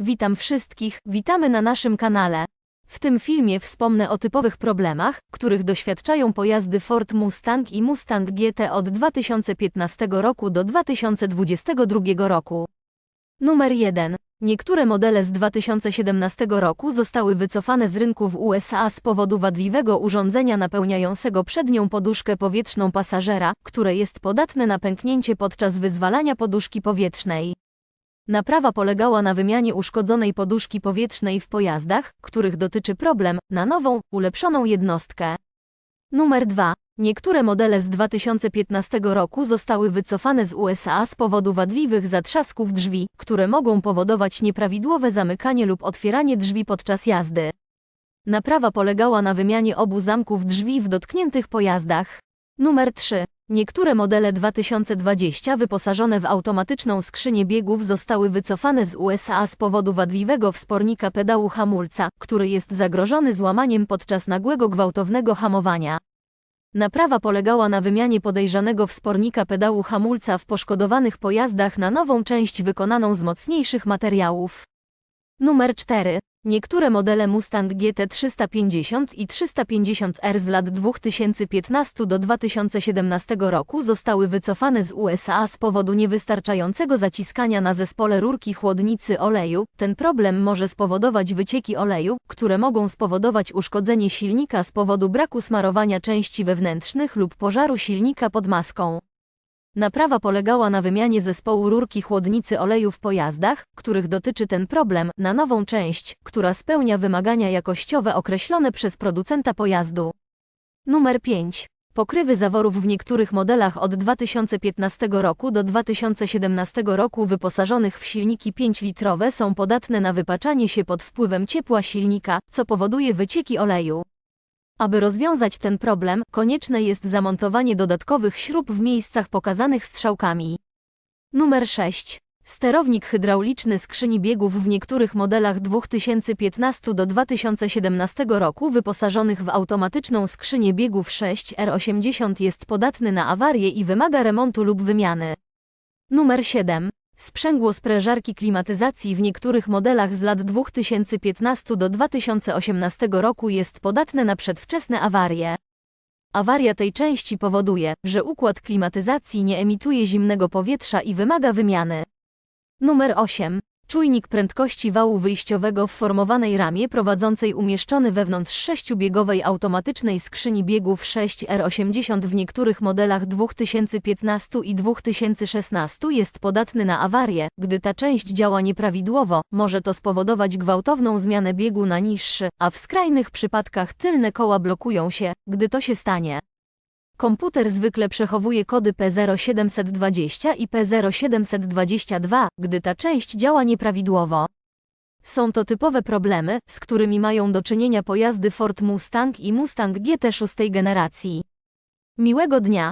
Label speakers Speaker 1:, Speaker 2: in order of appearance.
Speaker 1: Witam wszystkich, witamy na naszym kanale. W tym filmie wspomnę o typowych problemach, których doświadczają pojazdy Ford Mustang i Mustang GT od 2015 roku do 2022 roku. Numer 1. Niektóre modele z 2017 roku zostały wycofane z rynku w USA z powodu wadliwego urządzenia napełniającego przednią poduszkę powietrzną pasażera, które jest podatne na pęknięcie podczas wyzwalania poduszki powietrznej. Naprawa polegała na wymianie uszkodzonej poduszki powietrznej w pojazdach, których dotyczy problem, na nową, ulepszoną jednostkę. Numer 2. Niektóre modele z 2015 roku zostały wycofane z USA z powodu wadliwych zatrzasków drzwi, które mogą powodować nieprawidłowe zamykanie lub otwieranie drzwi podczas jazdy. Naprawa polegała na wymianie obu zamków drzwi w dotkniętych pojazdach. Numer 3. Niektóre modele 2020 wyposażone w automatyczną skrzynię biegów zostały wycofane z USA z powodu wadliwego wspornika pedału hamulca, który jest zagrożony złamaniem podczas nagłego gwałtownego hamowania. Naprawa polegała na wymianie podejrzanego wspornika pedału hamulca w poszkodowanych pojazdach na nową część wykonaną z mocniejszych materiałów. Numer 4. Niektóre modele Mustang GT 350 i 350R z lat 2015 do 2017 roku zostały wycofane z USA z powodu niewystarczającego zaciskania na zespole rurki chłodnicy oleju. Ten problem może spowodować wycieki oleju, które mogą spowodować uszkodzenie silnika z powodu braku smarowania części wewnętrznych lub pożaru silnika pod maską. Naprawa polegała na wymianie zespołu rurki chłodnicy oleju w pojazdach, których dotyczy ten problem, na nową część, która spełnia wymagania jakościowe określone przez producenta pojazdu. Numer 5. Pokrywy zaworów w niektórych modelach od 2015 roku do 2017 roku wyposażonych w silniki 5-litrowe są podatne na wypaczanie się pod wpływem ciepła silnika, co powoduje wycieki oleju. Aby rozwiązać ten problem, konieczne jest zamontowanie dodatkowych śrub w miejscach pokazanych strzałkami. Numer 6. Sterownik hydrauliczny skrzyni biegów w niektórych modelach 2015 do 2017 roku wyposażonych w automatyczną skrzynię biegów 6R80 jest podatny na awarie i wymaga remontu lub wymiany. Numer 7. Sprzęgło sprężarki klimatyzacji w niektórych modelach z lat 2015 do 2018 roku jest podatne na przedwczesne awarie. Awaria tej części powoduje, że układ klimatyzacji nie emituje zimnego powietrza i wymaga wymiany. Numer 8. Czujnik prędkości wału wyjściowego w formowanej ramie prowadzącej umieszczony wewnątrz sześciubiegowej automatycznej skrzyni biegów 6R80 w niektórych modelach 2015 i 2016 jest podatny na awarię. Gdy ta część działa nieprawidłowo, może to spowodować gwałtowną zmianę biegu na niższy, a w skrajnych przypadkach tylne koła blokują się, gdy to się stanie. Komputer zwykle przechowuje kody P0720 i P0722, gdy ta część działa nieprawidłowo. Są to typowe problemy, z którymi mają do czynienia pojazdy Ford Mustang i Mustang GT szóstej generacji. Miłego dnia!